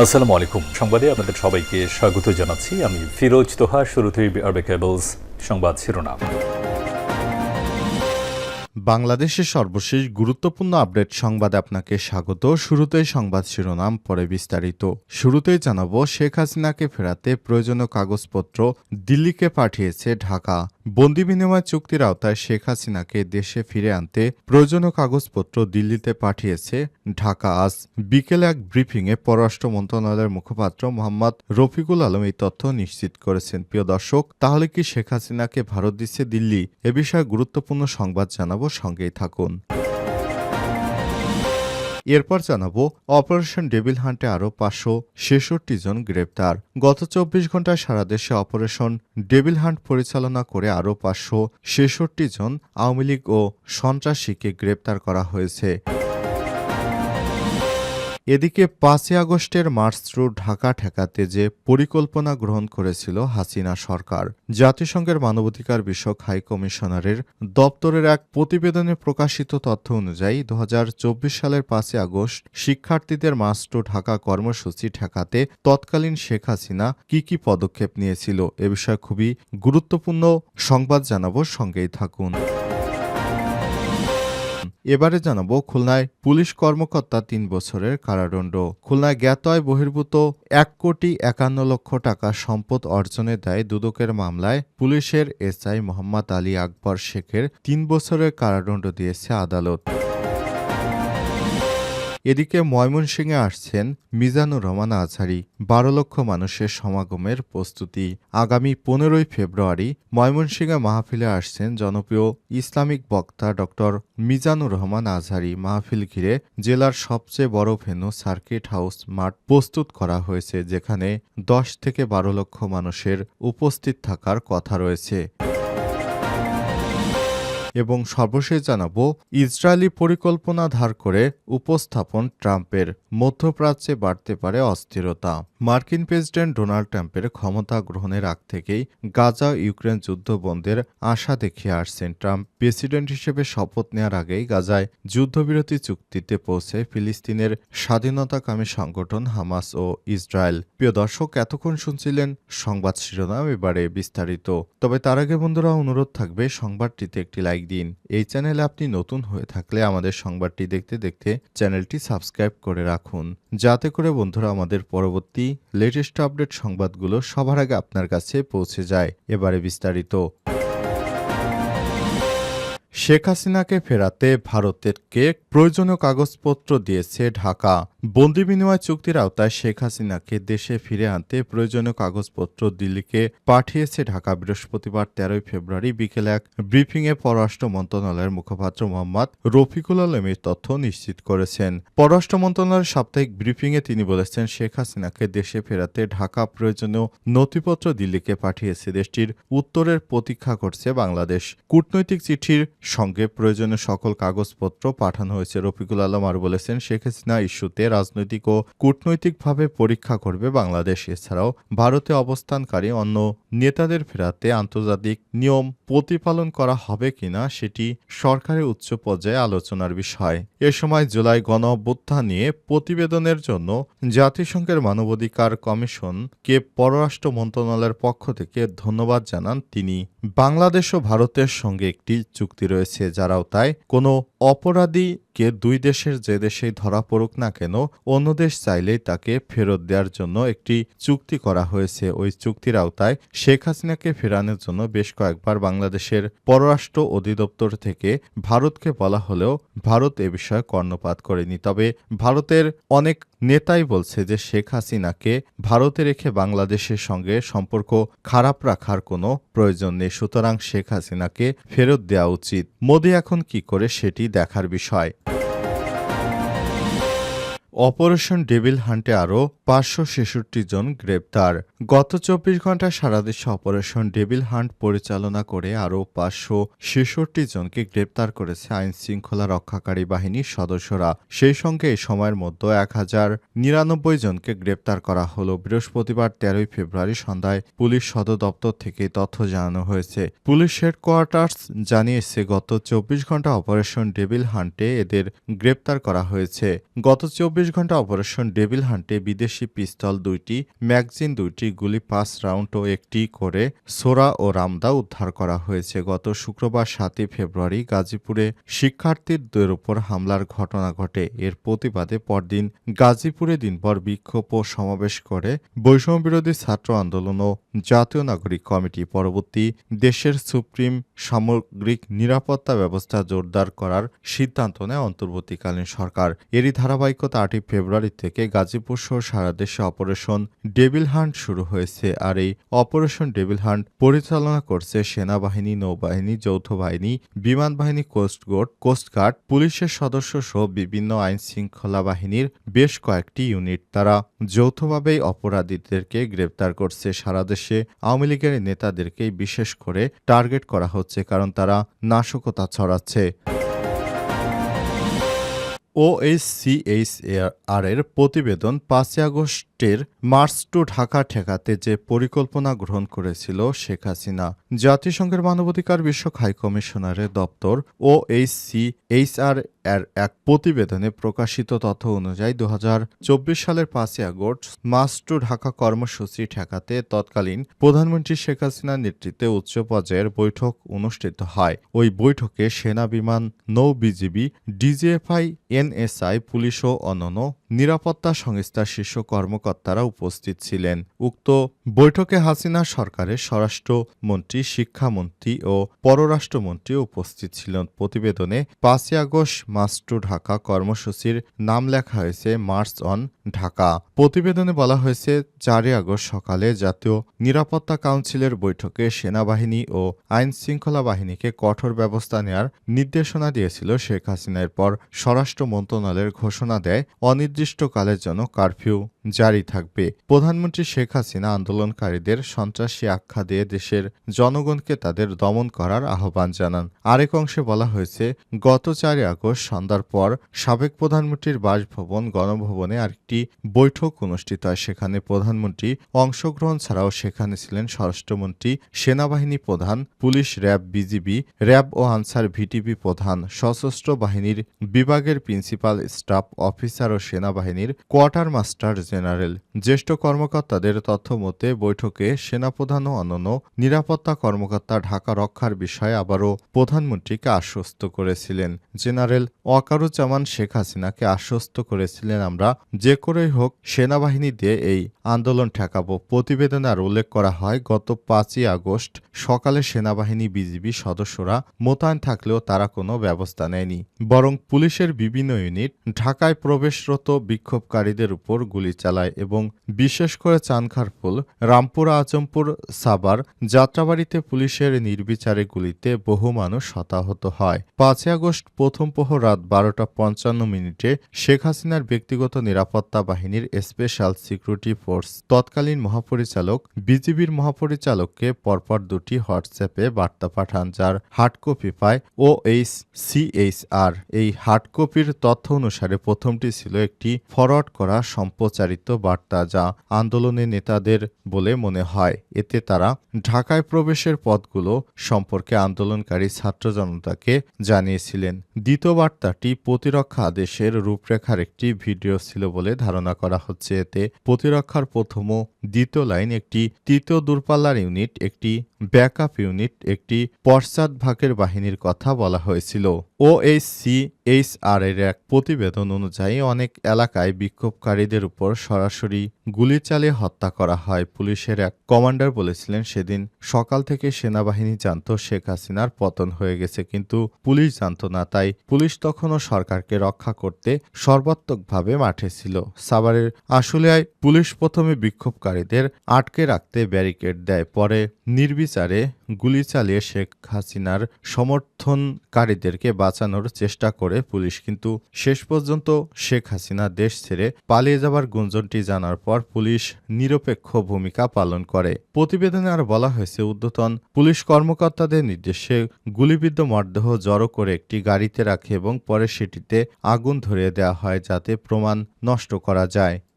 আসসালামু আলাইকুম। সংবাদে আপনাদের সবাইকে স্বাগত জানাচ্ছি। আমি ফিরোজ তোহা, শুরুতেই আরবে কেবলস সংবাদ শিরোনাম। বাংলাদেশের সর্বশেষ গুরুত্বপূর্ণ আপডেট সংবাদে আপনাকে স্বাগত। শুরুতেই সংবাদ শিরোনাম, পরে বিস্তারিত। শুরুতেই জানাব, শেখ হাসিনাকে ফেরাতে প্রয়োজনীয় কাগজপত্র দিল্লিকে পাঠিয়েছে ঢাকা। বন্দি বিনিময় চুক্তির আওতায় শেখ হাসিনাকে দেশে ফিরে আনতে প্রয়োজনীয় কাগজপত্র দিল্লিতে পাঠিয়েছে ঢাকা। আজ বিকেলে এক ব্রিফিংয়ে পররাষ্ট্র মন্ত্রণালয়ের মুখপাত্র মোহাম্মদ রফিকুল আলম এই তথ্য নিশ্চিত করেছেন। প্রিয় দর্শক, তাহলে কি শেখ হাসিনাকে ভারত দিচ্ছে দিল্লি? এ বিষয়ে গুরুত্বপূর্ণ সংবাদ জানাব, সঙ্গেই থাকুন। এরপর জানাব, অপারেশন ডেভিল হান্টে আরও পাঁচশো ছেষট্টি জন গ্রেপ্তার। গত চব্বিশ ঘন্টায় সারা দেশে অপারেশন ডেভিল হান্ট পরিচালনা করে আরও পাঁচশো ছেষট্টি জন আওয়ামী লীগ ও সন্ত্রাসীকে গ্রেপ্তার করা হয়েছে। এদিকে পাঁচই আগস্টের মার্চ থ্রু ঢাকা ঠেকাতে যে পরিকল্পনা গ্রহণ করেছিল হাসিনা সরকার, জাতিসংঘের মানবাধিকার বিষয়ক হাই কমিশনারের দপ্তরের এক প্রতিবেদনে প্রকাশিত তথ্য অনুযায়ী দু হাজার চব্বিশ সালের পাঁচই আগস্ট শিক্ষার্থীদের মার্চ টু ঢাকা কর্মসূচি ঠেকাতে তৎকালীন শেখ হাসিনা কি কি পদক্ষেপ নিয়েছিল এ বিষয়ে খুবই গুরুত্বপূর্ণ সংবাদ জানাব, সঙ্গেই থাকুন। এবারে জানাব খুলনায় পুলিশ কর্মকর্তা তিন বছরের কারাদণ্ড। খুলনায় জ্ঞাতয় বহির্ভূত এক কোটি একান্ন লক্ষ টাকা সম্পদ অর্জনের দায়ে দুদকের মামলায় পুলিশের এসআই মোহাম্মদ আলী আকবর শেখের তিন বছরের কারাদণ্ড দিয়েছে আদালত। এদিকে ময়মনসিংহে আসছেন মিজানুর রহমান আজহারি। বারো লক্ষ মানুষের সমাগমের প্রস্তুতি। আগামী পনেরোই ফেব্রুয়ারি ময়মনসিংহে মাহফিলে আসছেন জনপ্রিয় ইসলামিক বক্তা ডক্টর মিজানুর রহমান আজহারি। মাহফিল ঘিরে জেলার সবচেয়ে বড় ভেন্যু সার্কিট হাউস মাঠ প্রস্তুত করা হয়েছে, যেখানে দশ থেকে বারো লক্ষ মানুষের উপস্থিত থাকার কথা রয়েছে। এবং সর্বশেষ জানাব, ইসরায়েলি পরিকল্পনা ধার করে উপস্থাপন ট্রাম্পের। মধ্যপ্রাচ্যে বাড়তে পারে অস্থিরতা। মার্কিন প্রেসিডেন্ট ডোনাল্ড ট্রাম্পের ক্ষমতা গ্রহণের আগ থেকেই গাজা ইউক্রেন যুদ্ধ বন্ধের আশা দেখিয়ে আসছেন ট্রাম্প। প্রেসিডেন্ট হিসেবে শপথ নেওয়ার আগেই গাজায় যুদ্ধবিরতি চুক্তিতে পৌঁছে ফিলিস্তিনের স্বাধীনতাকামী সংগঠন হামাস ও ইসরায়েল। প্রিয় দর্শক, এতক্ষণ শুনছিলেন সংবাদ শিরোনাম, এবারে বিস্তারিত। তবে তার আগে বন্ধুরা, অনুরোধ থাকবে, সংবাদটিতে একটি লাইক দিন। এই চ্যানেলে আপনি নতুন হয়ে থাকলে আমাদের সংবাদটি দেখতে দেখতে চ্যানেলটি সাবস্ক্রাইব করে রাখুন। যাতে করে বন্ধুরা আমাদের পরবর্তী লেটেস্ট আপডেট সংবাদগুলো সবার আগে আপনার কাছে পৌঁছে যায়। এবারে বিস্তারিত। শেখ হাসিনাকে ফেরাতে ভারতেরকে প্রয়োজনীয় কাগজপত্র দিয়েছে ঢাকা। বন্দি বিনিময় চুক্তির আওতায় শেখ হাসিনাকে দেশে ফিরে আনতে প্রয়োজনীয় কাগজপত্র দিল্লিকে পাঠিয়েছে ঢাকা। বৃহস্পতিবার তেরোই ফেব্রুয়ারি বিকেলে এক ব্রিফিংয়ে পররাষ্ট্র মন্ত্রণালয়ের মুখপাত্র মোহাম্মদ রফিকুল আলম এই তথ্য নিশ্চিত করেছেন। পররাষ্ট্র মন্ত্রণালয়ের সাপ্তাহিক ব্রিফিংয়ে তিনি বলেছেন, শেখ হাসিনাকে দেশে ফেরাতে ঢাকা প্রয়োজনীয় নথিপত্র দিল্লিকে পাঠিয়েছে। দেশটির উত্তরের প্রতীক্ষা করছে বাংলাদেশ। কূটনৈতিক চিঠির সঙ্গে প্রয়োজনীয় সকল কাগজপত্র পাঠানো হয়েছে। রফিকুল আলম আর বলেছেন, শেখ হাসিনা ইস্যুতে রাজনৈতিক ও কূটনৈতিকভাবে পরীক্ষা করবে বাংলাদেশ। এছাড়াও ভারতে অবস্থানকারী অন্য নেতাদের ফেরাতে আন্তর্জাতিক নিয়ম প্রতিপালন করা হবে কিনা সেটি সরকারের উচ্চ পর্যায়ে আলোচনার বিষয়। এ সময় জুলাই গণ নিয়ে প্রতিবেদনের জন্য জাতিসংঘের মানবাধিকার কমিশনকে পররাষ্ট্র মন্ত্রণালয়ের পক্ষ থেকে ধন্যবাদ জানান তিনি। বাংলাদেশ ও ভারতের সঙ্গে একটি চুক্তি রয়েছে, যারাও তাই কোনো অপরাধীকে দুই দেশের যে দেশেই ধরা পড়ুক না কেন, অন্য দেশ চাইলেই তাকে ফেরত দেওয়ার জন্য একটি চুক্তি করা হয়েছে। ওই চুক্তির আওতায় শেখ হাসিনাকে ফেরানোর জন্য বেশ কয়েকবার বাংলাদেশের পররাষ্ট্র অধিদপ্তর থেকে ভারতকে বলা হলেও ভারত এ বিষয়ে কর্ণপাত করেনি। তবে ভারতের অনেক নেতাই বলছে যে শেখ হাসিনাকে ভারতে রেখে বাংলাদেশের সঙ্গে সম্পর্ক খারাপ রাখার কোনো প্রয়োজন নেই। সুতরাং শেখ হাসিনাকে ফেরত দেওয়া উচিত। মোদি এখন কি করে সেটি দেখার বিষয়। অপারেশন ডেভিল হান্টে আরও পাঁচশো ছেষট্টি জন গ্রেপ্তার। গত চব্বিশ ঘণ্টা সারা দেশে অপারেশন ডেভিল হান্ট পরিচালনা করে আরও পাঁচশো ছেষট্টি জনকে গ্রেপ্তার করেছে আইন শৃঙ্খলা রক্ষাকারী বাহিনীর সদস্যরা। সেই সঙ্গে এই সময়ের মধ্যে এক হাজার নিরানব্বই জনকে গ্রেপ্তার করা হলো। বৃহস্পতিবার তেরোই ফেব্রুয়ারি সন্ধ্যায় পুলিশ সদর দপ্তর থেকে তথ্য জানানো হয়েছে। পুলিশ হেডকোয়ার্টার্স জানিয়েছে, গত চব্বিশ ঘণ্টা অপারেশন ডেভিল হান্টে এদের গ্রেপ্তার করা হয়েছে। গত চব্বিশ ঘণ্টা অপারেশন ডেভিল হান্টে বিদেশি পিস্তল দুইটি, ম্যাগজিন দুইটি, গুলি পাঁচ রাউন্ড ও একটি করে সোরা ও রামদা উদ্ধার করা হয়েছে। গত শুক্রবার সাতই ফেব্রুয়ারি গাজীপুরে শিক্ষার্থীদের উপর হামলার ঘটনা ঘটে। এর প্রতিবাদে পরদিন গাজীপুরে দিনভর বিক্ষোভ ও সমাবেশ করে বৈষম্যবিরোধী ছাত্র আন্দোলন ও জাতীয় নাগরিক কমিটি। পরবর্তী দেশের সুপ্রিম সামগ্রিক নিরাপত্তা ব্যবস্থা জোরদার করার সিদ্ধান্ত নেয় অন্তর্বর্তীকালীন সরকার। এরই ধারাবাহিকতা আটই ফেব্রুয়ারি থেকে গাজীপুর সহ সারা দেশে অপারেশন ডেভিল হান্ট শুরু হয়েছে আর এই অপারেশন ডেভিল হান্ট পরিচালনা করছে সেনাবাহিনী, নৌবাহিনী, যৌথ বাহিনী, বিমান বাহিনী কোস্টগার্ড কোস্টগার্ড পুলিশের সদস্য সহ বিভিন্ন আইন শৃঙ্খলা বাহিনীর বেশ কয়েকটি ইউনিট। তারা যৌথভাবেই অপরাধীদেরকে গ্রেপ্তার করছে। সারা দেশে আওয়ামী লীগের নেতাদেরকেই বিশেষ করে টার্গেট করা হচ্ছে, কারণ তারা নাশকতা ছড়াচ্ছে। ওএইচসিএইচআর এর প্রতিবেদন পাঁচই আগস্টের মার্চ টু ঢাকা ঠেকাতে যে পরিকল্পনা গ্রহণ করেছিল শেখ হাসিনা, জাতিসংঘের মানবাধিকার বিষয়ক হাইকমিশনারের দপ্তর ওএইচসিএইচআর এর এক প্রতিবেদনে প্রকাশিত তথ্য অনুযায়ী দু হাজার চব্বিশ সালের পাঁচই আগস্ট মার্চ টু ঢাকা কর্মসূচি ঠেকাতে তৎকালীন প্রধানমন্ত্রী শেখ হাসিনার নেতৃত্বে উচ্চ পর্যায়ের বৈঠক অনুষ্ঠিত হয়। ওই বৈঠকে সেনা বিমান নৌ বিজিবি, ডিজিএফআই, এনএসআই, পুলিশ ও অন্যান্য নিরাপত্তা সংস্থার শীর্ষ কর্মকর্তারা উপস্থিত ছিলেন। উক্ত বৈঠকে হাসিনা সরকারের স্বরাষ্ট্রমন্ত্রী, শিক্ষামন্ত্রী ও পররাষ্ট্রমন্ত্রী উপস্থিত ছিলেন। প্রতিবেদনে পাঁচই আগস্ট মার্চ টু ঢাকা কর্মসূচির নাম লেখা হয়েছে, মার্চ অন ঢাকা। প্রতিবেদনে বলা হয়েছে, চারই আগস্ট সকালে জাতীয় নিরাপত্তা কাউন্সিলের বৈঠকে সেনাবাহিনী ও আইন শৃঙ্খলা বাহিনীকে কঠোর ব্যবস্থা নেওয়ার নির্দেশনা দিয়েছিল শেখ হাসিনা। এরপর স্বরাষ্ট্র মন্ত্রণালয়ের ঘোষণা দেয় অনির্দিষ্টকালের জন্য কারফিউ জারি থাকবে। প্রধানমন্ত্রী শেখ হাসিনা আন্দোলনকারীদের সন্ত্রাসী আখ্যা দিয়ে দেশের জনগণকে তাদের দমন করার আহ্বান জানান। আরেক অংশে বলা হয়েছে, গত চারই আগস্ট সন্ধ্যার পর সাবেক প্রধানমন্ত্রীর বাসভবন, গণভবনে আরেকটি বৈঠক অনুষ্ঠিত হয়। সেখানে প্রধানমন্ত্রী অংশগ্রহণ ছাড়াও সেখানে ছিলেন স্বরাষ্ট্রমন্ত্রী, সেনাবাহিনী প্রধান, পুলিশ র্যাব বিজিবি, র্যাব ও আনসার ভিটিপি প্রধান, সশস্ত্র বাহিনীর বিভাগের প্রিন্সিপাল, স্টাফ অফিসার ও সেনাবাহিনীর কোয়ার্টার মাস্টার জেনারেল। জ্যেষ্ঠ কর্মকর্তাদের তথ্য মতে, বৈঠকে সেনাপ্রধান ও অন্যান্য নিরাপত্তা কর্মকর্তা ঢাকা রক্ষার বিষয়ে আবারও প্রধানমন্ত্রীকে আশ্বস্ত করেছিলেন। জেনারেল ওয়াকারুজ্জামান শেখ হাসিনাকে আশ্বস্ত করেছিলেন আমরা, যে করেই হোক সেনাবাহিনী দিয়ে এই আন্দোলন ঠেকাবো। প্রতিবেদনে আর উল্লেখ করা হয়, গত পাঁচই আগস্ট সকালে সেনাবাহিনী বিজিবি সদস্যরা মোতায়েন থাকলেও তারা কোনো ব্যবস্থা নেয়নি। বরং পুলিশের বিভিন্ন ইউনিট ঢাকায় প্রবেশরত বিক্ষোভকারীদের উপর গুলি চালায় এবং বিশেষ করে চানখারপুল রামপুরা আজমপুর সাবার যাত্রাবাড়িতে পুলিশের নির্বিচারে গুলিতে বহু মানুষ হতাহত হয়। পাঁচই আগস্ট প্রথম প্রহর রাত বারোটা পঞ্চান্ন মিনিটে শেখ হাসিনার ব্যক্তিগত নিরাপত্তা বাহিনীর স্পেশাল সিকিউরিটি ফোর্স তৎকালীন মহাপরিচালক, বিজিবির মহাপরিচালককে পরপর দুটি হোয়াটসঅ্যাপে বার্তা পাঠান, যার হার্ডকপি পায় ও এইচ সিএইচআর এই হার্ডকপির তথ্য অনুসারে প্রথমটি ছিল একটি ফরওয়ার্ড করা সম্প্রচারিত বার্তা যা আন্দোলনের নেতাদের বলে মনে হয়। এতে তারা ঢাকায় প্রবেশের পথগুলো সম্পর্কে আন্দোলনকারী ছাত্র জনতাকে জানিয়েছিলেন। দ্বিতীয় বার্তাটি প্রতিরক্ষা আদেশের রূপরেখার একটি ভিডিও ছিল বলে ধারণা করা হচ্ছে। এতে প্রতিরক্ষার প্রথম দ্বিতীয় লাইন একটি তৃতীয় দূরপাল্লার ইউনিট, একটি ব্যাকআপ ইউনিট একটি পশ্চাদ ভাগের বাহিনীর কথা বলা হয়েছিল। ওএইচসি এইচআর এর এক প্রতিবেদন অনুযায়ী অনেক এলাকায় বিক্ষোভকারীদের উপর সরাসরি গুলি চালিয়ে হত্যা করা হয়, পুলিশের এক কমান্ডার বলেছিলেন, সেদিন সকাল থেকে সেনাবাহিনী জানত শেখ হাসিনার পতন হয়ে গেছে, কিন্তু পুলিশ জানত না, তাই পুলিশ তখনও সরকারকে রক্ষা করতে সর্বাত্মকভাবে মাঠে ছিল। সাভারের আশুলিয়ায় পুলিশ প্রথমে বিক্ষোভকারীদের আটকে রাখতে ব্যারিকেড দেয়, পরে নির্বিচারে গুলি চালিয়ে শেখ হাসিনার সমর্থনকারীদেরকে বাঁচানোর চেষ্টা করে পুলিশ, কিন্তু শেষ পর্যন্ত শেখ হাসিনা দেশ ছেড়ে পালিয়ে যাবার গুঞ্জনটি জানার পর পুলিশ নিরপেক্ষ ভূমিকা পালন করে। প্রতিবেদনে আর বলা হয়েছে, উদ্যতন পুলিশ কর্মকর্তাদের নির্দেশে গুলিবিদ্ধ মরদেহ জড়ো করে একটি গাড়িতে রাখে এবং পরে সেটিতে আগুন ধরিয়ে দেওয়া হয় যাতে প্রমাণ নষ্ট করা যায়।